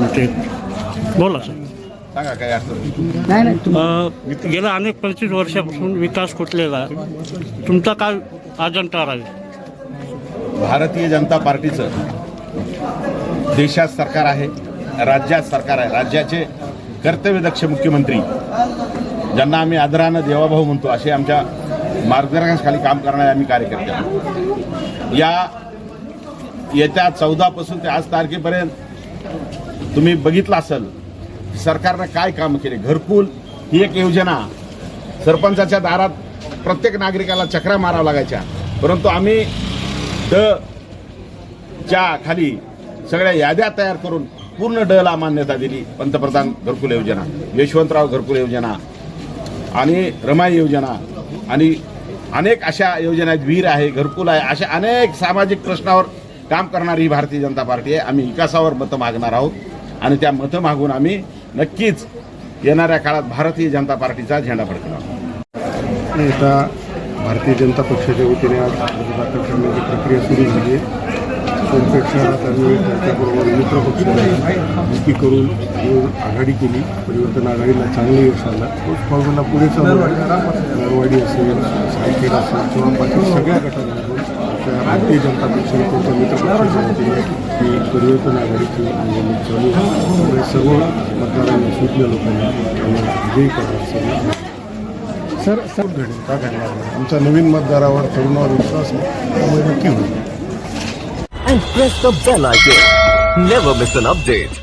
ते बोला सर. सांगा काय अडचण नाही नाही अ, गेल्या अनेक पंचवीस वर्षापासून विकास कुठलेला आहे? तुमचा काय अजंता राहील? भारतीय जनता पार्टीचं देशात सरकार आहे राज्यात सरकार आहे. राज्याचे कर्तव्यदक्ष मुख्यमंत्री ज्यांना आम्ही आदरानं देवाभाऊ म्हणतो असे आमच्या मार्गदर्शनाखाली काम करणारे आम्ही कार्यकर्ते आहोत. या येत्या चौदापासून ते आज तारखेपर्यंत तुम्ही बघितलं असेल सरकारनं काय काम केले? घरकुल ही एक योजना. सरपंचाच्या दारात प्रत्येक नागरिकाला चक्रा मारावं लागायच्या. परंतु आम्ही ड च्या खाली सगळ्या याद्या तयार करून पूर्ण ड ला मान्यता दिली. पंतप्रधान घरकुल योजना यशवंतराव घरकुल योजना आणि रमाई योजना आणि अनेक अशा योजना आहेत. वीर आहे घरकुल आहे अशा अनेक सामाजिक प्रश्नावर काम करणारी ही भारतीय जनता पार्टी आहे. आम्ही विकासावर मतं मागणार आहोत. आणि त्या मतं मागून आम्ही नक्कीच येणाऱ्या काळात भारतीय जनता पार्टीचा झेंडा फडकणार. आता भारतीय जनता पक्षाच्या वतीने आज अर्ज दाखल करण्याची प्रक्रिया सुरू झाली आहे. सोनपेठ शहरात आम्ही त्यांच्याबरोबर मित्रपक्ष युती करून आघाडी केली. परिवर्तन आघाडीला चांगलं यश आलं. तोच फॉर्म्युला पुढे चालू नरवाडी असेल सायखेड असेल किंवा बाकी सगळ्या गटांना त्या भारतीय जनता पक्षाने त्यांच्या मित्र पक्षाच्या वतीने ही परिवर्तन आघाडीची निवडणूक चालू आहे त्यामुळे सर्व मतदारांना सुटल्या लोकांना विजयी करणार सगळं सर सर. घडेल का घडणार नाही आमचा नवीन मतदारावर तरुणावर विश्वास आहे त्यामुळे नक्की होईल. And press the bell icon. Never miss an update.